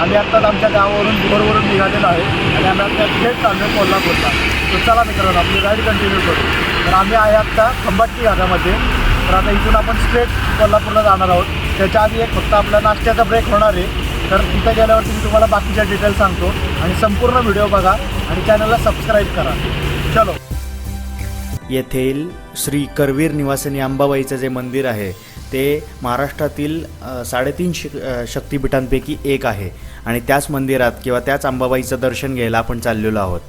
आम्ही आत्ताच आमच्या गावावरून दुबरवरून निघालेलो आहे आणि आम्ही आत्ता थेट चाललो कोल्हापूरला. तर चला मित्रांनो आपली राईड कंटिन्यू करू. तर आम्ही आहे आत्ता खंबाटकी भागामध्ये तर आता इथून आपण स्ट्रेट कोल्हापूरला जाणार आहोत. त्याच्या आधी एक फक्त आपला नाश्त्याचा ब्रेक होणार आहे. तर तिथं गेल्यावरती मी तुम्हाला बाकीच्या डिटेल्स सांगतो. आणि संपूर्ण व्हिडिओ बघा आणि चॅनलला सबस्क्राईब करा. चलो. येथील श्री करवीर निवासिनी अंबाबाईचं जे मंदिर आहे ते महाराष्ट्रातील साडेतीन शिक शक्तिपीठांपैकी एक आहे. आणि त्याच मंदिरात किंवा त्याच अंबाबाईचं दर्शन घ्यायला आपण चाललेलो आहोत.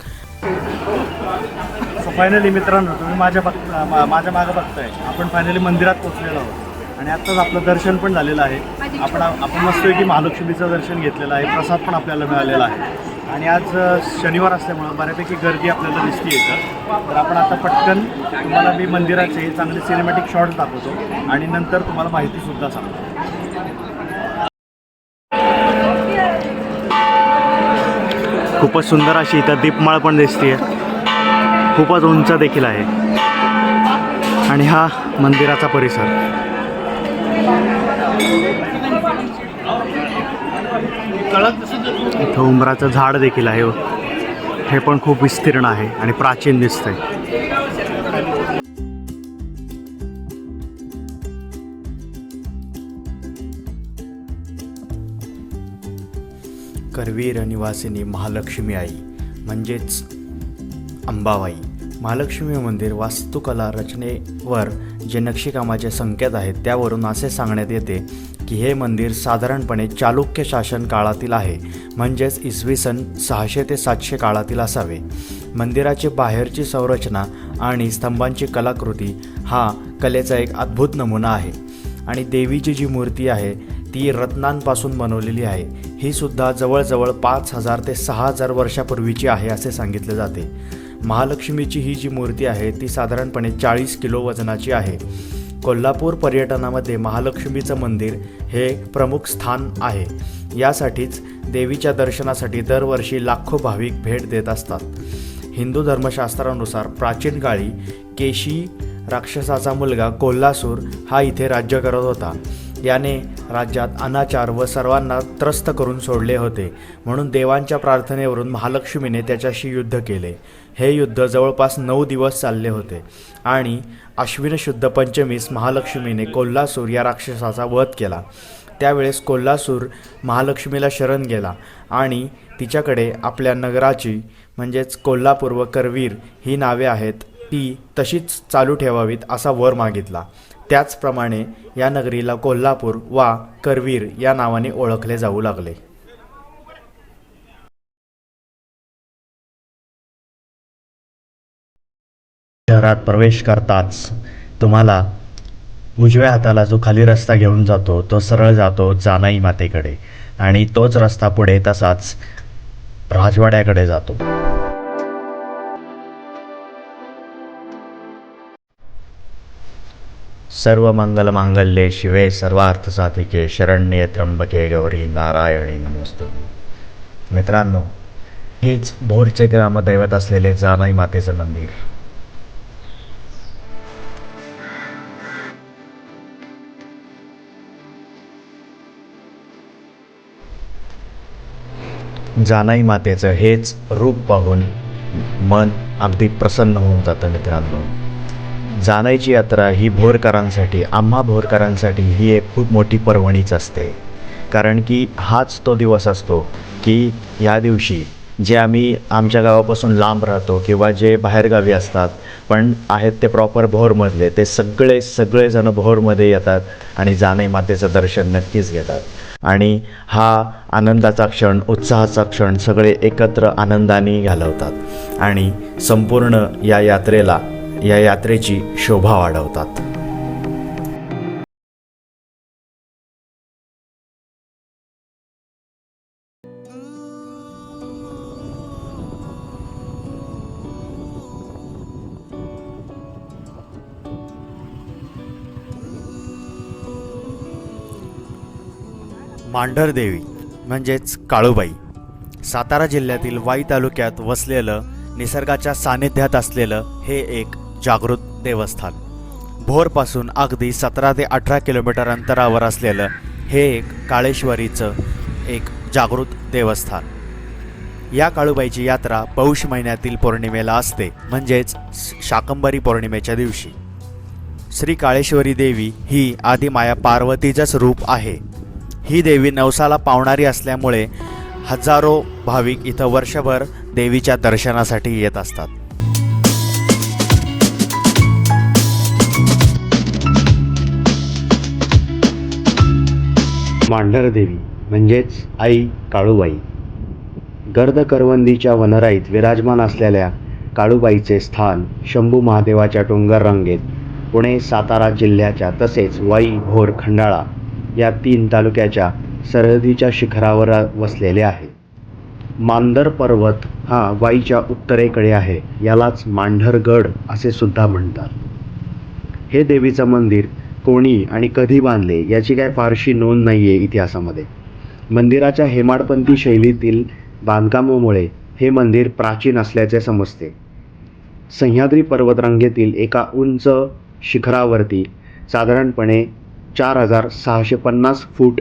सो फायनली मित्रांनो तुम्ही माझ्या बघ मा- माझ्या मागं बघताय. आपण फायनली मंदिरात पोहोचलेलो आहोत. आणि आत्ताच आपलं दर्शन पण झालेलं आहे. आपण आपण मस्तपैकी महालक्ष्मीचं दर्शन घेतलेलं आहे. प्रसाद पण आपल्याला मिळालेला आहे. आणि आज शनिवार असल्यामुळं बऱ्यापैकी गर्दी आपल्याला दिसते इथं. तर आपण आता पटकन तुम्हाला मी मंदिराचे चांगले सिनेमॅटिक शॉट्स दाखवतो आणि नंतर तुम्हाला माहितीसुद्धा सांगतो. खूपच सुंदर अशी इथं दीपमाळ पण दिसते खूपच उंच देखील आहे. आणि हा मंदिराचा परिसर. इथं उंबराचं झाड देखील आहे. हे पण खूप विस्तीर्ण आहे आणि प्राचीन दिसतंय. करवीर निवासिनी महालक्ष्मी आई म्हणजेच अंबाबाई. महालक्ष्मी मंदिर वास्तुकला रचनेवर जे नक्षीकामाचे संकेत आहेत त्यावरून असे सांगण्यात येते की हे मंदिर साधारणपणे चालुक्य शासन काळातील आहे म्हणजेच इसवी सन सहाशे ते सातशे काळातील असावे. मंदिराची बाहेरची संरचना आणि स्तंभांची कलाकृती हा कलेचा एक अद्भुत नमुना आहे. आणि देवीची जी मूर्ती आहे ती रत्नांपासून बनवलेली आहे. ही सुद्धा जवळजवळ पाच हजार ते सहा हजार वर्षापूर्वीची आहे असे सांगितले जाते. महालक्ष्मीची ही जी मूर्ती आहे ती साधारणपणे चाळीस किलो वजनाची आहे. कोल्हापूर पर्यटनामध्ये महालक्ष्मीचं मंदिर हे प्रमुख स्थान आहे. यासाठीच देवीच्या दर्शनासाठी दरवर्षी लाखो भाविक भेट देत असतात. हिंदू धर्मशास्त्रानुसार प्राचीन काळी केशी राक्षसाचा मुलगा कोल्हासूर हा इथे राज्य करत होता. याने राज्यात अनाचार व सर्वांना त्रस्त करून सोडले होते. म्हणून देवांच्या प्रार्थनेवरून महालक्ष्मीने त्याच्याशी युद्ध केले. हे युद्ध जवळपास नऊ दिवस चालले होते. आणि अश्विन शुद्ध पंचमीस महालक्ष्मीने कोल्हासूर या राक्षसाचा वध केला. त्यावेळेस कोल्हासूर महालक्ष्मीला शरण गेला आणि तिच्याकडे आपल्या नगराची म्हणजेच कोल्हापूर व करवीर ही नावे आहेत ती तशीच चालू ठेवावीत असा वर मागितला. त्याचप्रमाणे या नगरीला कोल्हापूर वा करवीर या नावाने ओळखले जाऊ लागले. शहरात प्रवेश करताच तुम्हाला उजव्या हाताला जो खाली रस्ता घेऊन जातो तो सरळ जातो जानाई मातेकडे. आणि तोच रस्ता पुढे तसाच राजवाड्याकडे जातो. सर्व मंगल मांगल्ये शिवे सर्वार्थ साधिके शरण्ये त्र्यंबके गौरी नारायणी नमस्त. मित्रांनो हेच भोरचे ग्रामदैवत असलेले जानाई मातेचं मंदिर. जानाई मातेचं हेच रूप पाहून मन अगदी प्रसन्न होऊन जातं मित्रांनो. जानाईची यात्रा ही भोरकरांसाठी आम्हा भोरकरांसाठी ही एक खूप मोठी पर्वणीच असते. कारण की हाच तो दिवस असतो की या दिवशी जे आम्ही आमच्या गावापासून लांब राहतो किंवा जे बाहेरगावी असतात पण आहेत ते प्रॉपर भोरमधले ते सगळे सगळेजण भोरमध्ये येतात आणि जानाई मातेचं दर्शन नक्कीच घेतात. आणि हा आनंदाचा क्षण उत्साहाचा क्षण सगळे एकत्र आनंदाने घालवतात आणि संपूर्ण या यात्रेला या यात्रेची शोभा वाढवतात. मांढरदेवी म्हणजेच काळूबाई. सातारा जिल्ह्यातील वाई तालुक्यात वसलेलं निसर्गाच्या सानिध्यात असलेलं हे एक जागृत देवस्थान. भोरपासून अगदी सतरा ते अठरा किलोमीटर अंतरावर असलेलं हे एक काळेश्वरीचं एक जागृत देवस्थान. या काळूबाईची यात्रा पौष महिन्यातील पौर्णिमेला असते म्हणजेच शाकंबरी पौर्णिमेच्या दिवशी. श्री काळेश्वरी देवी ही आदिमाया पार्वतीचंच रूप आहे. ही देवी नवसाला पावणारी असल्यामुळे हजारो भाविक इथं वर्षभर देवीच्या दर्शनासाठी येत असतात. मांढरदेवी म्हणजेच आई काळूबाई. गर्द करवंदीच्या वनराईत विराजमान असलेल्या काळूबाईचे स्थान शंभू महादेवाच्या डोंगर रांगेत पुणे सातारा जिल्ह्याच्या तसेच वाई भोर खंडाळा. या तीन तालुक्याच्या सरहदीच्या शिखरावर वसलेले आहे. मांदर पर्वत हा वाईच्या उत्तरेकडे आहे यालाच मांढरगड असे सुद्धा म्हणतात. हे देवीचं मंदिर कोणी आणि कधी बांधले याची काय फारशी नोंद नाही आहे इतिहासामध्ये. मंदिराच्या हेमाडपंथी शैलीतील बांधकामामुळे हे मंदिर प्राचीन असल्याचे समजते. सह्याद्री पर्वतरांगेतील एका उंच शिखरावरती साधारणपणे चार हजार सहाशे पन्नास फूट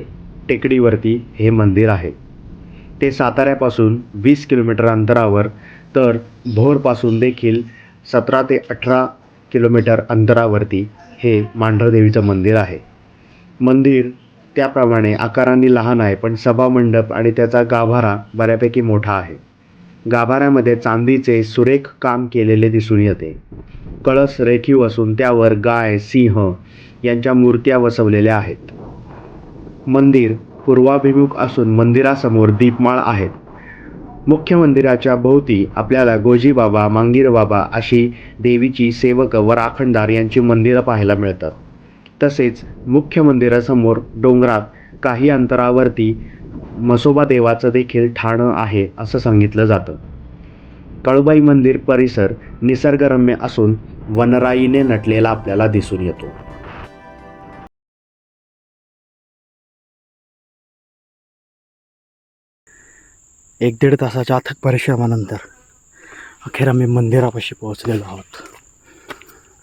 टेकडीवरती हे मंदिर आहे. ते साताऱ्यापासून वीस किलोमीटर अंतरावर तर भोरपासून देखील सतरा ते अठरा किलोमीटर अंतरावरती हे मांढरदेवीचं मंदिर आहे. मंदिर त्याप्रमाणे आकाराने लहान आहे पण सभामंडप आणि त्याचा गाभारा बऱ्यापैकी मोठा आहे. गाभाऱ्यामध्ये चांदीचे सुरेख काम केलेले दिसून येते. कळस रेखीव असून त्यावर गाय सिंह यांच्या मूर्त्या बसवलेल्या आहेत. मंदिर पूर्वाभिमुख असून मंदिरासमोर दीपमाळ आहेत. मुख्य मंदिराच्या भोवती आपल्याला गोजीबाबा मांगीरबाबा अशी देवीची सेवक व राखणदार यांची मंदिरं पाहायला मिळतात. तसेच मुख्य मंदिरासमोर डोंगरात काही अंतरावरती मसोबा देवाचं देखील ठाणं आहे असं सांगितलं जातं. कळुबाई मंदिर परिसर निसर्गरम्य असून वनराईने नटलेला आपल्याला दिसून येतो. एक दीड तासाच्या अथक परिश्रमानंतर अखेर आम्ही मंदिरापाशी पोहोचलेलो आहोत.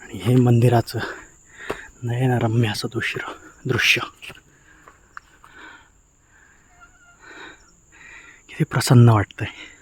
आणि हे मंदिराचं नयनरम्य असं दृश्य दृश्य. किती प्रसन्न वाटतंय.